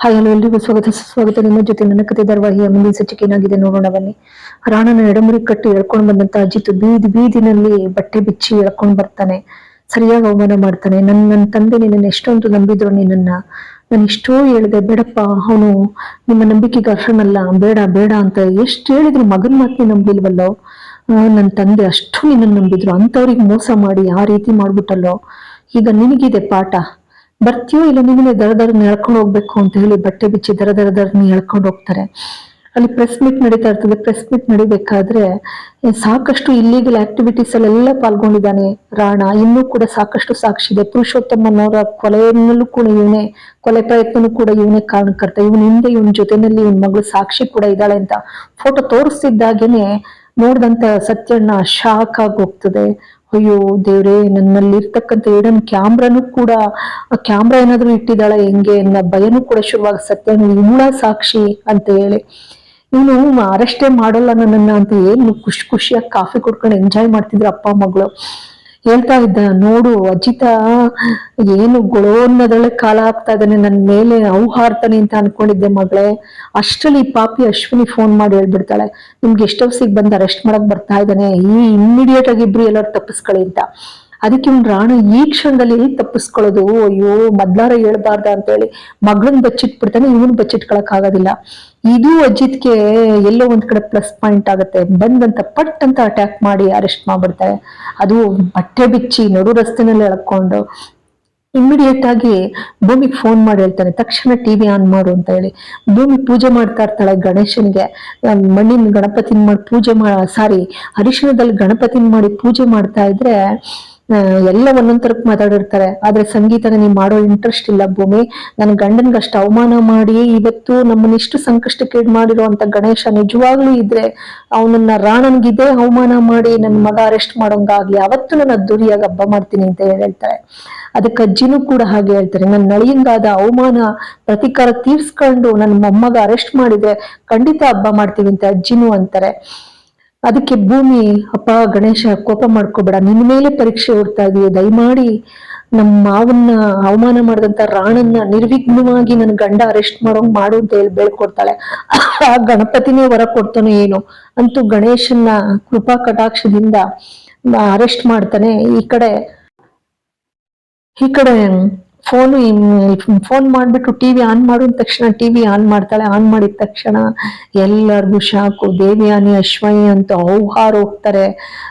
Hi, hello, ಎಲ್ರಿಗೂ ಸ್ವಾಗತ. ಸುಸ್ವಾಗತ. ನಿಮ್ಮ ಜೊತೆ ನನ್ನ ಕತೆ ಧಾರಾವಾಹಿಯ ಮುಂದಿನ ಸಚಿಕೆ ಏನಾಗಿದೆ ನೋಡೋಣ ಬನ್ನಿ. ರಾಣನ ಎಡಮುರಿ ಕಟ್ಟಿ ಎಳ್ಕೊಂಡು ಬಂದಂತ ಅಜಿತ್ ಬೀದಿ ಬೀದಿನಲ್ಲಿ ಬಟ್ಟೆ ಬಿಚ್ಚಿ ಎಳ್ಕೊಂಡ್ ಬರ್ತಾನೆ. ಸರಿಯಾಗಿ ಅವಮಾನ ಮಾಡ್ತಾನೆ. ನನ್ ನನ್ನ ತಂದೆ ನಿನ್ನ ಎಷ್ಟೊಂದು ನಂಬಿದ್ರು ನಿನ್ನ ನಾನು ಎಷ್ಟೋ ಹೇಳಿದೆ, ಬೇಡಪ್ಪ, ಅವನು ನಿಮ್ಮ ನಂಬಿಕೆಗೆ ಅರ್ಹನಲ್ಲ, ಬೇಡ ಬೇಡ ಅಂತ ಎಷ್ಟು ಹೇಳಿದ್ರು ಮಗನ್ ಮಾತೇ ನಂಬಿಲ್ವಲ್ಲೋ. ನನ್ನ ತಂದೆ ಅಷ್ಟು ನಿನ್ನ ನಂಬಿದ್ರು. ಅಂತವ್ರಿಗೆ ಮೋಸ ಮಾಡಿ ಆ ರೀತಿ ಮಾಡ್ಬಿಟ್ಟಲ್ಲೋ. ಈಗ ನಿನಗಿದೆ ಪಾಠ. ಬರ್ತೀಯೋ ಇಲ್ಲ ನಿಮ್ಮನೆ ದರ ದರ ಎಳ್ಕೊಂಡು ಹೋಗ್ಬೇಕು ಅಂತ ಹೇಳಿ ಬಟ್ಟೆ ಬಿಚ್ಚಿ ದರ ದರ ದರ ಎಳ್ಕೊಂಡು ಹೋಗ್ತಾರೆ. ಅಲ್ಲಿ ಪ್ರೆಸ್ ಮೀಟ್ ನಡೀತಾ ಇರ್ತದೆ. ಪ್ರೆಸ್ ಮೀಟ್ ನಡಿಬೇಕಾದ್ರೆ ಸಾಕಷ್ಟು ಇಲ್ಲಿಗಲ್ ಆಕ್ಟಿವಿಟೀಸ್ ಅಲ್ಲೆಲ್ಲ ಪಾಲ್ಗೊಂಡಿದ್ದಾನೆ ರಾಣ. ಇನ್ನೂ ಕೂಡ ಸಾಕಷ್ಟು ಸಾಕ್ಷಿ ಇದೆ. ಪುರುಷೋತ್ತಮನವರ ಕೊಲೆಯಲ್ಲೂ ಕೂಡ ಇವನೇ, ಕೊಲೆ ಪ್ರಯತ್ನನೂ ಕೂಡ ಇವನೇ ಕಾರಣಕರ್ತ. ಇವನ ಹಿಂದೆ, ಇವನ ಜೊತೆನಲ್ಲಿ ಇವನ್ ಮಗಳು ಸಾಕ್ಷಿ ಕೂಡ ಇದ್ದಾಳೆ ಅಂತ ಫೋಟೋ ತೋರಿಸ್ತಿದ್ದಾಗೇನೆ ನೋಡ್ದಂತ ಸತ್ಯಣ್ಣ ಶಾಕ್ ಆಗಿ ಹೋಗ್ತದೆ. ಅಯ್ಯೋ, ದೇವ್ರೇ ನನ್ನಲ್ಲಿ ಇರ್ತಕ್ಕಂಥ ಏಡನ್ ಕ್ಯಾಮ್ರಾನು ಕೂಡ ಕ್ಯಾಮ್ರಾ ಏನಾದ್ರೂ ಇಟ್ಟಿದ್ದಾಳ ಹೆಂಗೆ ಅನ್ನೋ ಭಯನೂ ಕೂಡ ಶುರುವಾಗ ಸತ್ಯಣ್ಣ ಇವಳ ಸಾಕ್ಷಿ ಅಂತ ಹೇಳಿ. ಇವನು ಅರೆಸ್ಟೇ ಮಾಡೋಲ್ಲ ನನ್ನನ್ನ ಅಂತ ಏನು ಖುಷಿ ಖುಷಿಯಾಗಿ ಕಾಫಿ ಕುಡ್ಕೊಂಡು ಎಂಜಾಯ್ ಮಾಡ್ತಿದ್ರು ಅಪ್ಪ, ಮಗಳು. ಹೇಳ್ತಾ ಇದ್ದ, ನೋಡು ಅಜಿತ, ಏನು ಗೊಳೋ ಅನ್ನೋದ್ರೊಳಗೆ ಕಾಲ ಆಗ್ತಾ ಇದ್ದಾನೆ ನನ್ನ ಮೇಲೆ ಔಹಾರ್ತಾನೆ ಅಂತ ಅನ್ಕೊಂಡಿದ್ದೆ ಮಗಳೇ. ಅಷ್ಟರಲ್ಲಿ ಪಾಪಿ ಅಶ್ವಿನಿ ಫೋನ್ ಮಾಡಿ ಹೇಳ್ಬಿಡ್ತಾಳೆ, ನಿಮ್ಗೆ ಎಷ್ಟು ಸಿಗ್ ಬಂದು ಅರೆಸ್ಟ್ ಮಾಡಕ್ ಬರ್ತಾ ಇದ್ದಾನೆ? ಈ ಇಮ್ಮಿಡಿಯೇಟ್ ಆಗಿ ಇಬ್ರು ಎಲ್ಲರೂ ತಪ್ಪಿಸ್ಕೊಳ್ಳಿ ಅಂತ. ಅದಕ್ಕೆ ಇವ್ನು ರಾಣು ಈ ಕ್ಷಣದಲ್ಲಿ ತಪ್ಪಿಸ್ಕೊಳ್ಳೋದು, ಅಯ್ಯೋ, ಮೊದ್ಲಾರ ಹೇಳ್ಬಾರ್ದ ಅಂತ ಹೇಳಿ ಮಗಳನ್ ಬಚ್ಚಿಟ್ಬಿಡ್ತಾನೆ, ಇವನು ಬಚ್ಚಿಟ್ಕೊಳಕ್ ಆಗೋದಿಲ್ಲ. ಇದು ಅಜಿತ್ಗೆ ಎಲ್ಲೋ ಒಂದ್ ಕಡೆ ಪ್ಲಸ್ ಪಾಯಿಂಟ್ ಆಗುತ್ತೆ. ಬಂದಂತ ಪಟ್ ಅಂತ ಅಟ್ಯಾಕ್ ಮಾಡಿ ಅರೆಸ್ಟ್ ಮಾಡ್ಬಿಡ್ತಾರೆ. ಅದು ಬಟ್ಟೆ ಬಿಚ್ಚಿ ನಡು ರಸ್ತೆನಲ್ಲಿ ಎಳ್ಕೊಂಡು ಇಮಿಡಿಯೇಟ್ ಆಗಿ ಭೂಮಿಗೆ ಫೋನ್ ಮಾಡಿ ಹೇಳ್ತಾನೆ, ತಕ್ಷಣ ಟಿವಿ ಆನ್ ಮಾಡು ಅಂತ ಹೇಳಿ. ಭೂಮಿ ಪೂಜೆ ಮಾಡ್ತಾ ಇರ್ತಾಳೆ ಗಣೇಶನ್ಗೆ. ಮಣ್ಣಿನ ಗಣಪತಿನ ಮಾಡಿ ಪೂಜೆ ಮಾ, ಸಾರಿ, ಅರಿಶಿಣದಲ್ಲಿ ಗಣಪತಿನ ಮಾಡಿ ಪೂಜೆ ಮಾಡ್ತಾ ಇದ್ರೆ ಎಲ್ಲ ಒಂದೊಂದ್ ತರಕ್ ಮಾತಾಡಿರ್ತಾರೆ. ಆದ್ರೆ ಸಂಗೀತನ ನೀವು ಮಾಡೋ ಇಂಟ್ರೆಸ್ಟ್ ಇಲ್ಲ ಭೂಮಿ. ನನ್ನ ಗಂಡನ್ಗೆ ಅಷ್ಟು ಅವಮಾನ ಮಾಡಿ ಇವತ್ತು ನಮ್ಮನ್ನ ಇಷ್ಟು ಸಂಕಷ್ಟಕ್ಕೆ ಮಾಡಿರುವಂತ ಗಣೇಶ ನಿಜವಾಗ್ಲೂ ಇದ್ರೆ ಅವನನ್ನ ರಾಣನ್ಗಿದೆ ಅವಮಾನ ಮಾಡಿ ನನ್ನ ಮಗ ಅರೆಸ್ಟ್ ಮಾಡೋಂಗಾಗ್ಲಿ, ಅವತ್ತು ನನ್ನ ಅದ್ದೂರಿಯಾಗಿ ಹಬ್ಬ ಮಾಡ್ತೀನಿ ಅಂತ ಹೇಳ್ತಾರೆ. ಅದಕ್ಕೆ ಅಜ್ಜಿನೂ ಕೂಡ ಹಾಗೆ ಹೇಳ್ತಾರೆ. ನನ್ನ ನಳಿಯಿಂದಾದ ಅವಮಾನ ಪ್ರತಿಕಾರ ತೀರ್ಸ್ಕೊಂಡು ನನ್ನ ಮೊಮ್ಮಗ ಅರೆಸ್ಟ್ ಮಾಡಿದ್ರೆ ಖಂಡಿತ ಹಬ್ಬ ಮಾಡ್ತೀವಿ ಅಂತ ಅಜ್ಜಿನೂ ಅಂತಾರೆ. ಅದಕ್ಕೆ ಭೂಮಿ, ಅಪ್ಪ, ಗಣೇಶ ಕೋಪ ಮಾಡ್ಕೋಬೇಡ. ನಿನ್ನ ಮೇಲೆ ಪರೀಕ್ಷೆ ಓಡ್ತಾ ಇದೆಯೋ? ದಯಮಾಡಿ ನಮ್ಮ ಮಾವನ್ನ ಅವಮಾನ ಮಾಡಿದಂತ ರಾಣನ್ನ ನಿರ್ವಿಘ್ನವಾಗಿ ನನ್ನ ಗಂಡ ಅರೆಸ್ಟ್ ಮಾಡೋಂಗ್ ಮಾಡು ಅಂತ ಹೇಳಿ ಬೇಳ್ಕೊಡ್ತಾಳೆ ಆ ಗಣಪತಿನೇ ವರ ಕೊಡ್ತಾನೋ ಏನೋ? ಅಂತೂ ಗಣೇಶನ್ನ ಕೃಪಾ ಕಟಾಕ್ಷದಿಂದ ಅರೆಸ್ಟ್ ಮಾಡ್ತಾನೆ. ಈ ಕಡೆ ಈ ಕಡೆ ಫೋನ್ ಫೋನ್ ಮಾಡ್ಬಿಟ್ಟು ಟಿವಿ ಆನ್ ಮಾಡಿದ ತಕ್ಷಣ ಟಿವಿ ಆನ್ ಮಾಡ್ತಾಳೆ ಆನ್ ಮಾಡಿದ ತಕ್ಷಣ ಎಲ್ಲರಿಗೂ ಶಾಕು ದೇವಿಯಾನಿ ಅಶ್ವಯಿ ಅಂತ ಔಹಾರ ಹೋಗ್ತಾರೆ.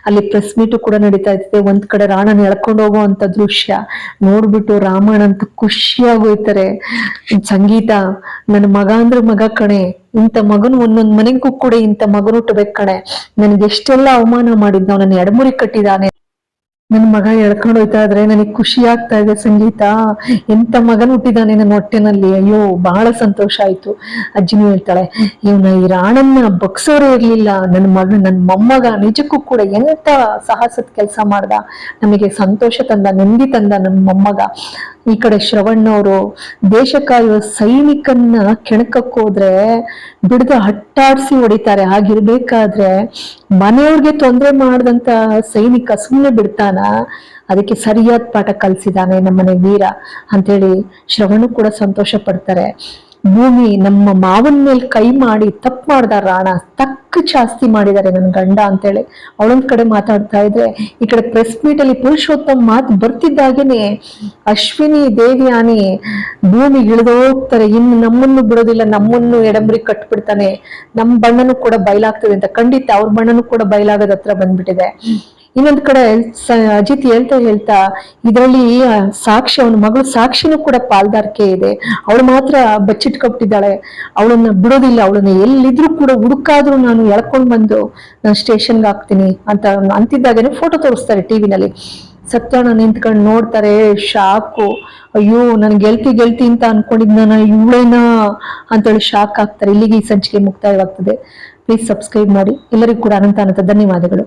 ಅಲ್ಲಿ ಪ್ರೆಸ್ ಮೀಟು ಕೂಡ ನಡೀತಾ ಇರ್ತದೆ. ಒಂದ್ ಕಡೆ ರಾಣನ ಎಳ್ಕೊಂಡು ಹೋಗುವಂತ ದೃಶ್ಯ. ನೋಡ್ಬಿಟ್ಟು ರಾಮಣ್ಣ ಅಂತ ಖುಷಿಯಾಗಿ ಹೋಯ್ತಾರೆ. ಸಂಗೀತ ನನ್ನ ಮಗ ಅಂದ್ರೆ ಮಗ ಕಣೆ, ಇಂಥ ಮಗನು ಒಂದೊಂದ್ ಮನೆಗೂ ಕೂಡ, ಇಂಥ ಮಗನು ಹುಟ್ಟಬೇಕು ಕಣೆ. ನನಗೆ ಎಷ್ಟೆಲ್ಲ ಅವಮಾನ ಮಾಡಿದ್ನೋ ನನ್ನ ಎಡಮುರಿ ಕಟ್ಟಿದಾನೆ. ನನ್ ಮಗ ಎಳ್ಕೊಂಡು ಹೋಯ್ತಾ ಇದ್ರೆ ನನಗೆ ಖುಷಿ ಆಗ್ತಾ ಇದೆ, ಸಂಗೀತ. ಎಂತ ಮಗನ್ ಹುಟ್ಟಿದಾನೆ ನನ್ನ ಹೊಟ್ಟೆನಲ್ಲಿ. ಅಯ್ಯೋ, ಬಹಳ ಸಂತೋಷ ಆಯ್ತು. ಅಜ್ಜಿನೂ ಹೇಳ್ತಾಳೆ, ಇವನ ಈ ರಾಣನ್ನ ಬಗ್ಸೋರೇ ಇರ್ಲಿಲ್ಲ. ನನ್ನ ಮಗ ನನ್ನ ಮೊಮ್ಮಗ ನಿಜಕ್ಕೂ ಕೂಡ ಎಂತ ಸಾಹಸದ ಕೆಲಸ ಮಾಡ್ದ. ನಮಗೆ ಸಂತೋಷ ತಂದ, ನೆಮ್ಮದಿ ತಂದ ನನ್ನ ಮೊಮ್ಮಗ. ಈ ಕಡೆ ಶ್ರವಣ್ಣವರು ದೇಶ ಕಾಯುವ ಸೈನಿಕನ್ನ ಕೆಣಕಕ್ಕೋದ್ರೆ ಬಿಡದ ಹಟ್ಟಾಡ್ಸಿ ಹೊಡಿತಾರೆ. ಹಾಗಿರ್ಬೇಕಾದ್ರೆ ಮನೆಯವ್ರಿಗೆ ತೊಂದರೆ ಮಾಡಿದಂತ ಸೈನಿಕ ಸುಮ್ಮನೆ ಬಿಡ್ತಾನ? ಅದಕ್ಕೆ ಸರಿಯಾದ ಪಾಠ ಕಲಿಸಿದಾನೆ ನಮ್ಮನೆ ವೀರ. ಅಂತೇಳಿ ಶ್ರವಣೂ ಕೂಡ ಸಂತೋಷ ಪಡ್ತಾರೆ. ಭೂಮಿ ನಮ್ಮ ಮಾವನ ಮೇಲೆ ಕೈ ಮಾಡಿ ತಪ್ಪು ಮಾಡ್ದ ರಾಣ ತಕ್ಕ ಜಾಸ್ತಿ ಮಾಡಿದ್ದಾರೆ ನನ್ನ ಗಂಡ ಅಂತೇಳಿ. ಅವಳೊಂದ್ ಕಡೆ ಮಾತಾಡ್ತಾ ಇದ್ರೆ ಈ ಕಡೆ ಪ್ರೆಸ್ ಮೀಟ್ ಅಲ್ಲಿ ಪುರುಷೋತ್ತಮ್ ಮಾತು ಬರ್ತಿದ್ದಾಗೇನೆ, ಅಶ್ವಿನಿ ದೇವಿಯಾನಿ ಭೂಮಿ ಇಳಿದೋಗ್ತಾರೆ ಇನ್ನು ನಮ್ಮನ್ನು ಬಿಡೋದಿಲ್ಲ, ನಮ್ಮನ್ನು ಎಡಂಬರಿ ಕಟ್ಬಿಡ್ತಾನೆ ನಮ್ಮ ಬಣ್ಣನು ಕೂಡ ಬಯಲಾಗ್ತದೆ ಅಂತ ಖಂಡಿತ ಅವ್ರ ಬಣ್ಣನು ಕೂಡ ಬಯಲಾಗದ ಹತ್ರ ಬಂದ್ಬಿಟ್ಟಿದೆ. ಇನ್ನೊಂದ್ ಕಡೆ ಅಜಿತ್ ಹೇಳ್ತಾ ಹೇಳ್ತಾ ಇದರಲ್ಲಿ ಸಾಕ್ಷಿ, ಅವನ ಮಗಳು ಸಾಕ್ಷಿನೂ ಕೂಡ ಪಾಲ್ದಾರಿಕೆ ಇದೆ. ಅವಳು ಮಾತ್ರ ಬಚ್ಚಿಟ್ಕೊಟ್ಟಿದ್ದಾಳೆ ಅವಳನ್ನ ಬಿಡೋದಿಲ್ಲ. ಅವಳನ್ನ ಎಲ್ಲಿದ್ರು ಕೂಡ ಹುಡುಕಾದ್ರೂ ನಾನು ಎಳ್ಕೊಂಡು ಬಂದು ನಾನು ಸ್ಟೇಷನ್ಗೆ ಹಾಕ್ತೀನಿ ಅಂತ ಅಂತಿದ್ದಾಗೇನೆ ಫೋಟೋ ತೋರಿಸ್ತಾರೆ ಟಿವಿನಲ್ಲಿ ಸತ್ಯಣ್ಣ ನಿಂತ್ಕೊಂಡು ನೋಡ್ತಾರೆ, ಶಾಕು. ಅಯ್ಯೋ, ನನ್ ಗೆಲ್ತಿ ಗೆಲ್ತಿ ಅಂತ ಅನ್ಕೊಂಡಿದ್ ನಾನು ಇವಳೇನಾ? ಅಂತೇಳಿ ಶಾಕ್ ಆಗ್ತಾರೆ. ಇಲ್ಲಿಗೆ ಈ ಸಂಚಿಕೆ ಮುಕ್ತಾಯವಾಗ್ತದೆ. ಪ್ಲೀಸ್ ಸಬ್ಸ್ಕ್ರೈಬ್ ಮಾಡಿ. ಎಲ್ಲರಿಗೂ ಕೂಡ ಅನಂತ ಅನಂತ ಧನ್ಯವಾದಗಳು.